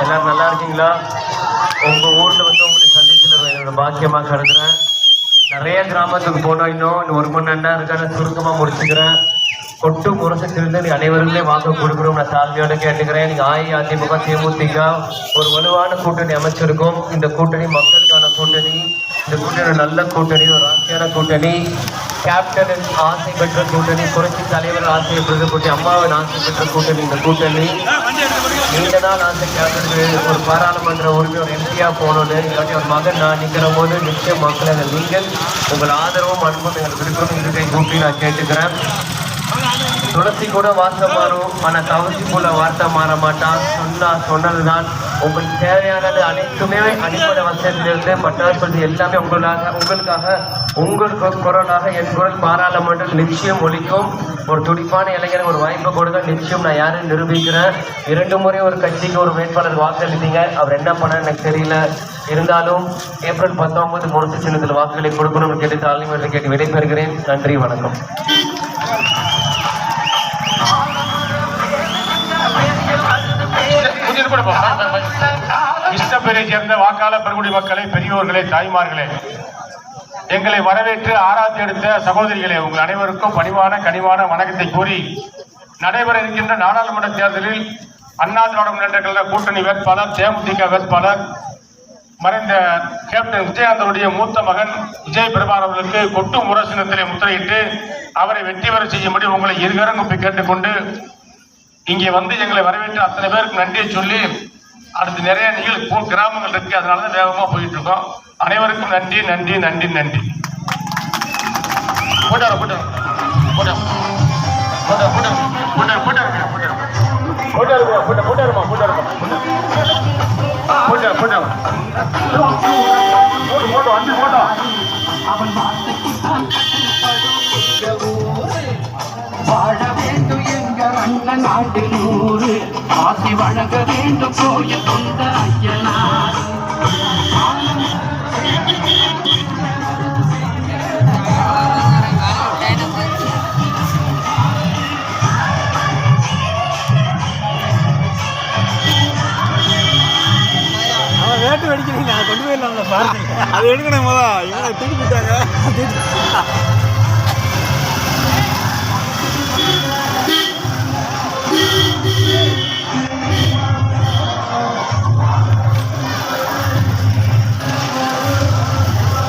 எல்லாரும் நல்லா இருக்கீங்களா? உங்க ஊர்ல வந்து உங்களை சந்திச்சதுல என்னோட பாக்கியமா கருதுறேன். நிறைய கிராமத்துக்கு போனோம் இன்னும் இன்னும் ஒரு மணி நேரம் இருக்கா நான் சுருக்கமா முடிச்சுக்கிறேன். கொட்டு முரசத்திலிருந்து அனைவருமே வாக்கு கொடுக்குறோம். நான் தாழ்மையோட கேட்டுக்கிறேன். நீங்க அஇஅதிமுக தேமுதிக ஒரு வலுவான கூட்டணி அமைச்சிருக்கும். இந்த கூட்டணி மக்களுக்கான கூட்டணி. இந்த கூட்டணி நல்ல கூட்டணி ஒரு ஆசையான கூட்டணி. கேப்டன் ஆசை பெற்ற கூட்டணி. புரட்சி தலைவர் ஆசை பெற்ற கூட்டணி. அம்மாவின் ஆசை பெற்ற கூட்டணி. இந்த கூட்டணி. நீங்கள் தான் நான் கேட்குறது ஒரு பாராளுமன்ற உரிமை ஒரு எம்பியா போகணும்னு இல்லாட்டி ஒரு மகன் நான் நிற்கிற போது நிச்சய மக்கள் நீங்கள் உங்கள் ஆதரவும் அன்பும் எங்கள் விருப்பம் இருக்கை கூப்பி நான் கேட்டுக்கிறேன். துளசி கூட வார்த்தை மாறும் ஆனால் தவசி போல வார்த்தை மாற மாட்டான் சொன்னால் சொன்னது தான் உங்களுக்கு தேவையானது அனைத்துமே அடிப்படை வசதியிலிருந்து பட்டாசு எல்லாமே உங்களாக உங்களுக்காக உங்கள் குரலாக என் குரல் பாராளுமன்றம் நிச்சயம் ஒழிக்கும் ஒரு துடிப்பான இளைஞர் ஒரு வாய்ப்பு கொடுங்க. நிச்சயம் நான் யாரும் நிரூபிக்கிறேன்? இரண்டு முறை ஒரு கட்சிக்கு ஒரு வேட்பாளர் வாக்களித்தீங்க. அவர் என்ன பண்ண எனக்கு தெரியல. இருந்தாலும் ஏப்ரல் பத்தொன்பது முரசு சின்னத்தில் வாக்குகளை கொடுக்கணும்னு கேட்டு தாழ்மையை கேட்டு விடைபெறுகிறேன். நன்றி வணக்கம். கொஞ்சம் சேர்ந்த வாக்காளர் பெருங்குடி மக்களை பெரியோர்களே தாய்மார்களே. எங்களை வரவேற்று ஆராய்ச்சி எடுத்த சகோதரிகளே உங்கள் அனைவருக்கும் பணிவான கனிவான வணக்கத்தை கூறி நடைபெற இருக்கின்ற நாடாளுமன்ற தேர்தலில் அண்ணா திராவிட முன்னேற்ற கழக கூட்டணி வேட்பாளர் தேமுதிக வேட்பாளர் மறைந்த கேப்டன் விஜயகாந்தனுடைய மூத்த மகன் விஜய் பிரபார் அவர்களுக்கு கொட்டு முரசினத்திலே முத்திரையிட்டு அவரை வெற்றி பெற செய்யும்படி உங்களை இருகரங்குப்பி கேட்டுக்கொண்டு இங்கே வந்து எங்களை வரவேற்று அத்தனை பேருக்கு நன்றியை சொல்லி அடுத்து நிறைய நிகழ் கிராமங்கள் இருக்கு. அதனால தான் வேகமா போயிட்டு இருக்கோம். அனைவருக்கும் நன்றி நன்றி நன்றி நன்றி. போட்டார போட்டார போட்டார போட்டார போட்டார போட்டார போட்டார போட்டாருமா போட்டார போட்டாருமா போட்டாருமா போட்டார போட்டார போட்டு போட்டோ அவன் போட்டோம் வாழ வேண்டும் எங்க அண்ணன் நாட்டில் ஊரு. ஆசி வழங்க வேண்டும் கோயில் கொண்ட ஐயனார். அடிக்கிறீங்க நான் கொண்டு போயிடலாம்ல பாருங்க. அது எடுக்கணும் போதா இவங்க தூக்கி போட்டாங்க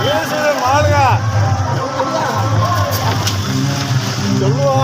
பேசுறது மாளுங்க சொல்லுவா.